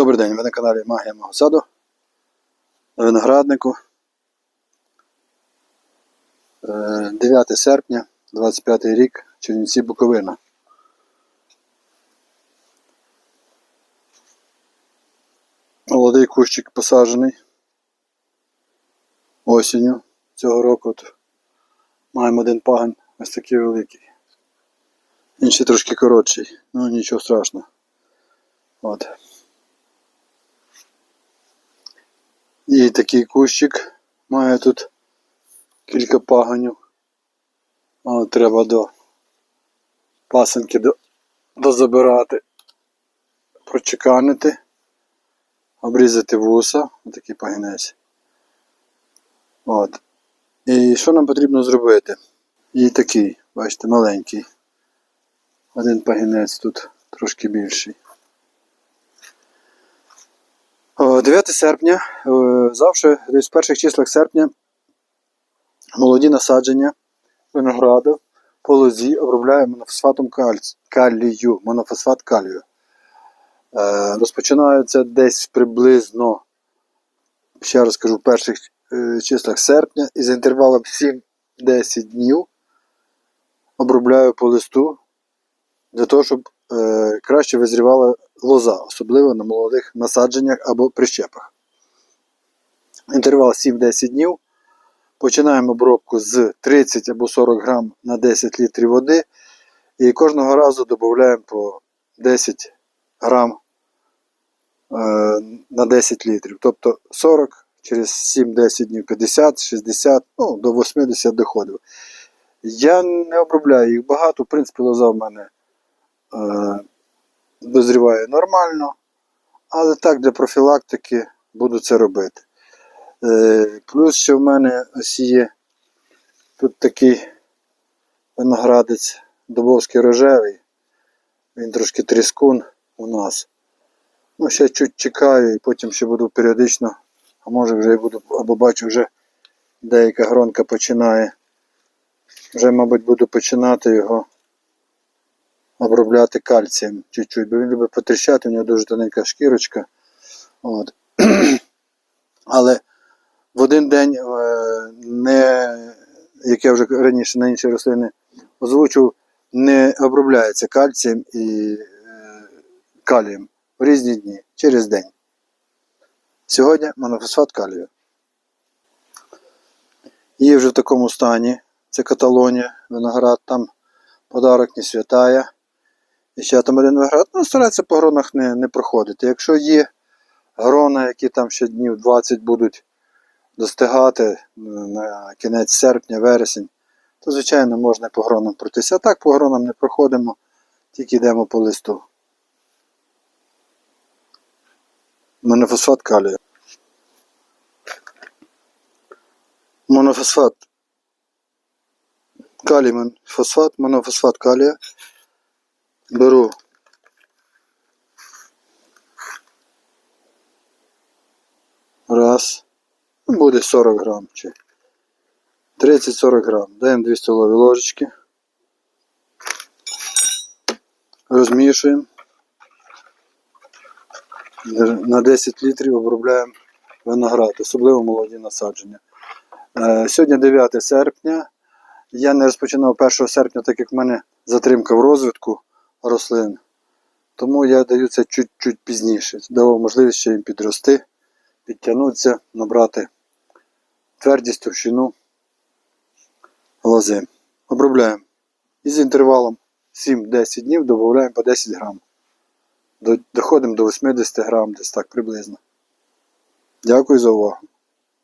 Добрий день, ви на каналі Магія мого саду. На винограднику. Е, 9 серпня, 25 рік, Чернівці Буковина. Молодий кущик посаджений осінню цього року. От маємо один пагон ось такий великий. Інший трошки коротший, ну нічого страшного. От. І такий кущик має тут кілька пагонів. Але треба до пасенки до, дозабирати, прочеканити, обрізати вуса, отакий пагінець. От. І що нам потрібно зробити? І такий, бачите, маленький. Один пагінець тут трошки більший. 9 серпня, е, завжди десь в перших числах серпня молоді насадження винограду по лозі обробляємо монофосфатом калію, монофосфат калію. Е, Розпочинаються десь приблизно, ще раз кажу, в перших е, числах серпня і за інтервалом 7-10 днів обробляю по листу для того, щоб краще визрівала лоза, особливо на молодих насадженнях або прищепах. Інтервал 7-10 днів. Починаємо обробку з 30 або 40 грам на 10 літрів води. І кожного разу додаємо по 10 грам е, на 10 літрів. Тобто 40 через 7-10 днів 50, 60, ну, до 80 доходив. Я не обробляю їх багато, в принципі, лоза в мене е, дозріває нормально, але так для профілактики буду це робити. Е, плюс ще в мене ось є тут такий виноградець Дубовський рожевий. Він трошки тріскун у нас. Ну, ще чуть чекаю і потім ще буду періодично, а може вже і буду, або бачу, вже деяка гронка починає. Вже, мабуть, буду починати його обробляти кальцієм чуть-чуть, бо він любить потріщати, у нього дуже тоненька шкірочка. От. Але в один день, е, не, як я вже раніше на інші рослини озвучив, не обробляється кальцієм і е, калієм в різні дні через день. Сьогодні монофосфат калію. Є вже в такому стані. Це Каталонія, виноград, там подарок не святая. Ще там один виноград. Ну, старається по гронах не, не проходити. Якщо є грона, які там ще днів 20 будуть достигати на кінець серпня, вересень, то, звичайно, можна по гронам пройтися. А так по гронам не проходимо, тільки йдемо по листу. Монофосфат калію. Монофосфат. Калій фосфат, монофосфат калія. Беру раз. Ну, Буде 40 грам 30-40 грам. Даємо 2 столові ложечки. Розмішуємо. На 10 літрів обробляємо виноград, особливо молоді насадження. Е, Сьогодні 9 серпня. Я не розпочинав 1 серпня, так як в мене затримка в розвитку рослин. Тому я даю це чуть-чуть пізніше. Давав можливість ще їм підрости, підтягнутися, набрати твердість, товщину лози. Обробляємо. І з інтервалом 7-10 днів додаємо по 10 грам. Доходимо до 80 грам, десь так приблизно. Дякую за увагу.